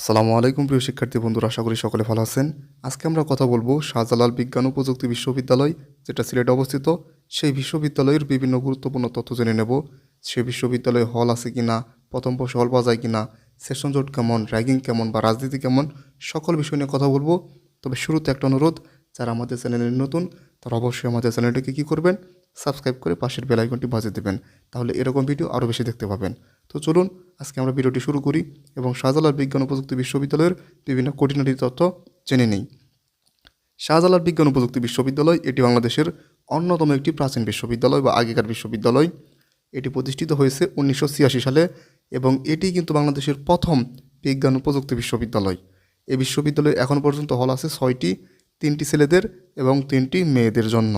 আসসালামু আলাইকুম প্রিয় শিক্ষার্থী বন্ধুরা, আশা করি সকলে ভালো আছেন। আজকে আমরা কথা বলব শাহজালাল বিজ্ঞান ও প্রযুক্তি বিশ্ববিদ্যালয়, যেটা সিলেটে অবস্থিত। সেই বিশ্ববিদ্যালয়ের বিভিন্ন গুরুত্বপূর্ণ তথ্য জেনে নেব। সেই বিশ্ববিদ্যালয়ে হল আছে কি না প্রথম বর্ষে হল পাওয়া যায় কি না সেশন জোট কেমন, র্যাগিং কেমন বা রাজনীতি কেমন, সকল বিষয় নিয়ে কথা বলব। তবে শুরুতে একটা অনুরোধ, যারা আমাদের চ্যানেলে নতুন, তারা অবশ্যই আমাদের চ্যানেলটিকে কী করবেন? সাবস্ক্রাইব করে পাশের বেল আইকনটি বাজিয়ে দেবেন, তাহলে এরকম ভিডিও আরও বেশি দেখতে পাবেন। তো চলুন আজকে আমরা ভিডিওটি শুরু করি এবং শাহজালাল বিজ্ঞান প্রযুক্তি বিশ্ববিদ্যালয়ের বিভিন্ন কোটিনাটি তথ্য জেনে নিই। শাহজালাল বিজ্ঞান প্রযুক্তি বিশ্ববিদ্যালয় এটি বাংলাদেশের অন্যতম একটি প্রাচীন বিশ্ববিদ্যালয় বা আগেকার বিশ্ববিদ্যালয়। এটি প্রতিষ্ঠিত হয়েছে উনিশশো ছিয়াশি সালে এবং এটি কিন্তু বাংলাদেশের প্রথম বিজ্ঞান ও প্রযুক্তি বিশ্ববিদ্যালয়। এই বিশ্ববিদ্যালয়ে এখন পর্যন্ত হল আছে ছয়টি, তিনটি ছেলেদের এবং তিনটি মেয়েদের জন্য।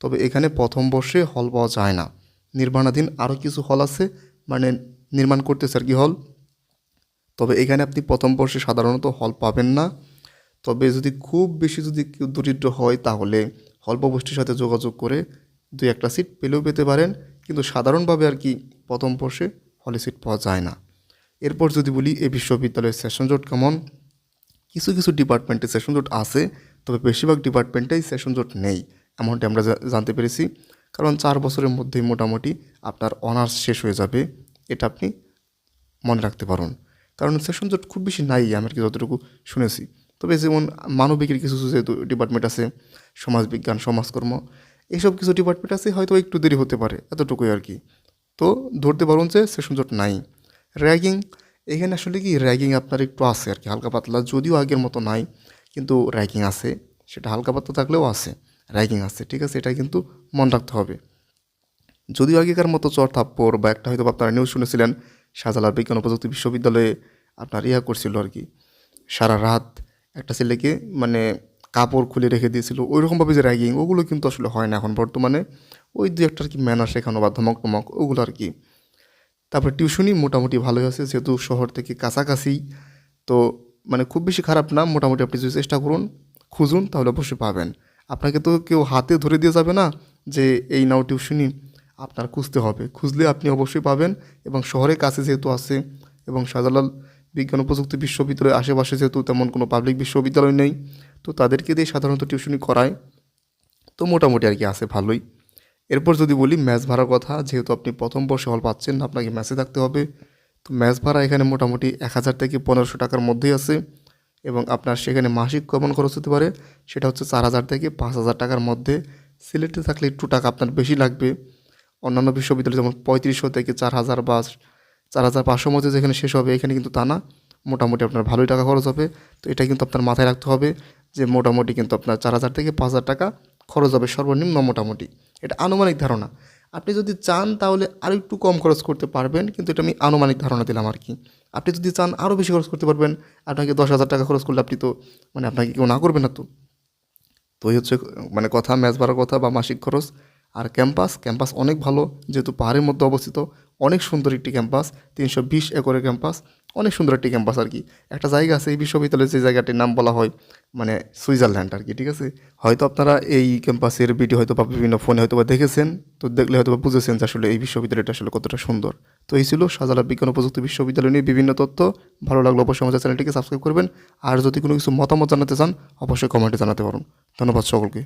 তবে এখানে প্রথম বর্ষে হল পাওয়া যায় না। নির্মাণাধীন আরও কিছু হল আছে মানে নির্মাণ করতেছে আর কি হল? তবে এখানে আপনি প্রথম বর্ষে সাধারণত হল পাবেন না। তবে যদি খুব বেশি যদি কেউ দরিদ্র হয়, তাহলে অল্প গোষ্ঠীর সাথে যোগাযোগ করে দুই একটা সিট পেলেও পেতে পারেন। কিন্তু সাধারণভাবে আর কি প্রথম বর্ষে হলে সিট পাওয়া যায় না। এরপর যদি বলি এই বিশ্ববিদ্যালয়ের সেশন জোট কেমন? কিছু কিছু ডিপার্টমেন্টে সেশন জোট আছে, তবে বেশিরভাগ ডিপার্টমেন্টেই সেশন জোট নেই, এমনটি আমরা জানতে পেরেছি। কারণ চার বছরের মধ্যেই মোটামুটি আপনার অনার্স শেষ হয়ে যাবে। এটা আপনি মনে রাখতে পারুন। কারণ সেশন জোট খুব বেশি নাই, আমি আর কি যতটুকু শুনেছি। তবে যেমন মানবিকের কিছু কিছু ডিপার্টমেন্ট আছে, সমাজবিজ্ঞান, সমাজকর্ম এইসব কিছু ডিপার্টমেন্ট আছে, হয়তো একটু দেরি হতে পারে, এতটুকুই আর কি। তো ধরতে পারুন যে সেশন জোট নাই। র্যাগিং এখানে আসলে কি র্যাগিং আপনার একটু আছে আর কি, হালকা পাতলা, যদিও আগের মতো নাই, কিন্তু র্যাগিং আছে। সেটা হালকা পাতলা থাকলেও আছে র্যাগিং আছে, ঠিক আছে, এটা কিন্তু মনে রাখতে হবে। যদিও আগেকার মতো চর থাপ্পড় বা একটা হয়তো আপনারা নিউজ শুনেছিলেন, শাহজালাল বিজ্ঞান ও প্রযুক্তি বিশ্ববিদ্যালয়ে আপনার ইয়া করছিল আর কি। সারা রাত একটা ছেলেকে মানে কাপড় খুলে রেখে দিয়েছিল ওই রকমভাবে যে র্যাগিং ওগুলো কিন্তু আসলে হয় না এখন বর্তমানে। ওই দু একটা আর কি ম্যানার শেখানো বা ধমক টমক ওগুলো আর কি। তারপরে টিউশনই মোটামুটি ভালোই আছে, যেহেতু শহর থেকে কাছাকাছি। তো মানে খুব বেশি খারাপ না, মোটামুটি আপনি যদি চেষ্টা করুন, খুঁজুন, তাহলে অবশ্যই পাবেন। আপনাকে তো কেউ হাতে ধরে দিয়ে যাবে না যে, এই নাও টিউশনি। আপনার খুঁজতে হবে। খুঁজলে আপনি অবশ্যই পাবেন এবং শহরের কাছে যেহেতু আছে এবং শাহজালাল বিজ্ঞান ও প্রযুক্তি বিশ্ববিদ্যালয়ের আশেপাশে যেহেতু তেমন কোনো পাবলিক বিশ্ববিদ্যালয় নেই, তো তাদেরকে দিয়ে সাধারণত টিউশনি করায়। তো মোটামুটি আর কি আছে ভালোই। এরপর যদি বলি ম্যাচ ভাড়ার কথা, যেহেতু আপনি প্রথম বর্ষে হল পাচ্ছেন, আপনাকে ম্যাচে থাকতে হবে। তো ম্যাচ ভাড়া এখানে মোটামুটি এক হাজার থেকে পনেরোশো টাকার মধ্যেই আছে এবং আপনার সেখানে মাসিক কেমন খরচ হতে পারে, সেটা হচ্ছে চার হাজার থেকে পাঁচ হাজার টাকার মধ্যে। সিলেটে থাকলে একটু টাকা আপনার বেশি লাগবে। অন্যান্য বিশ্ববিদ্যালয়, যেমন পঁয়ত্রিশশো থেকে চার হাজার বা চার হাজার পাঁচশো মধ্যে যেখানে শেষ হবে, এখানে কিন্তু তা না। মোটামুটি আপনার ভালোই টাকা খরচ হবে। তো এটা কিন্তু আপনার মাথায় রাখতে হবে যে মোটামুটি কিন্তু আপনার চার হাজার থেকে পাঁচ হাজার টাকা খরচ হবে সর্বনিম্ন মোটামুটি। এটা আনুমানিক ধারণা। আপনি যদি চান তাহলে আরও একটু কম খরচ করতে পারবেন, কিন্তু এটা আমি আনুমানিক ধারণা দিলাম আর কি। আপনি যদি চান আরও বেশি খরচ করতে পারবেন, আপনাকে দশ হাজার টাকা খরচ করলে আপনি তো মানে আপনাকে কেউ না করবে না তো। তো এই হচ্ছে মানে কথা ম্যাচ ভাড়ার কথা বা মাসিক খরচ। আর ক্যাম্পাস ক্যাম্পাস অনেক ভালো, যেহেতু পাহাড়ের মধ্যে অবস্থিত, অনেক সুন্দর একটি ক্যাম্পাস, তিনশো বিশ একরের ক্যাম্পাস, অনেক সুন্দর একটি ক্যাম্পাস আর কি। একটা জায়গা আছে এই বিশ্ববিদ্যালয়ের যে জায়গাটির নাম বলা হয় মানে সুইজারল্যান্ড আর কি, ঠিক আছে? হয়তো আপনারা এই ক্যাম্পাসের ভিডিও হয়তো বা বিভিন্ন ফোনে হয়তো বা দেখেছেন, তো দেখলে হয়তো বা বুঝেছেন যে আসলে এই বিশ্ববিদ্যালয়টা আসলে কতটা সুন্দর। তো এই ছিল শাহজালাল বিজ্ঞান ও প্রযুক্তি বিশ্ববিদ্যালয় নিয়ে বিভিন্ন তথ্য। ভালো লাগল অবশ্যই আমাদের চ্যানেলটিকে সাবস্ক্রাইব করবেন। আর যদি কোনো কিছু মতামত জানাতে চান, অবশ্যই কমেন্টে জানাতে পারুন। ধন্যবাদ সকলকে।